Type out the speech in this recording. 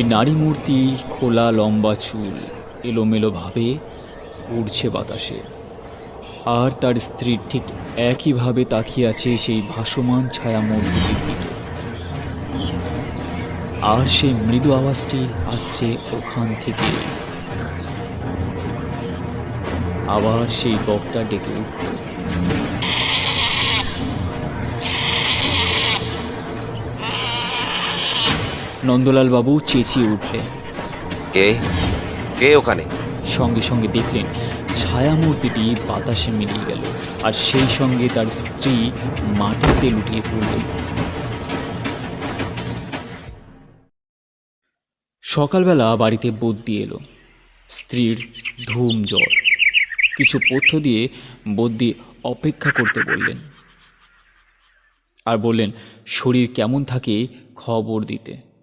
এই নারী মূর্তি খোলা লম্বা চুল এলোমেলোভাবে উড়ছে বাতাসে। আর তার স্ত্রী ঠিক একইভাবে তাকিয়ে আছে সেই ভাসমান ছায়া মূর্তিটির দিকে। আর সেই মৃদু আওয়াজটি আসছে ওখান থেকে। আবার সেই বকটা ডেকে উঠল। নন্দলাল বাবু চেঁচিয়ে উঠলেন কে? কে ওখানে? সঙ্গে সঙ্গে দেখলেন ছায়ামূর্তিটি বাতাসে মিলিয়ে গেল আর সেই সঙ্গে তার স্ত্রী মাটিতে লুটিয়ে পড়লেন সকালবেলা বাড়িতে বদ্যি এলো। স্ত্রীর ধুম জ্বর। কিছু পথ্য দিয়ে বদ্যি অপেক্ষা করতে বললেন আর বললেন শরীর কেমন থাকে খবর দিতে।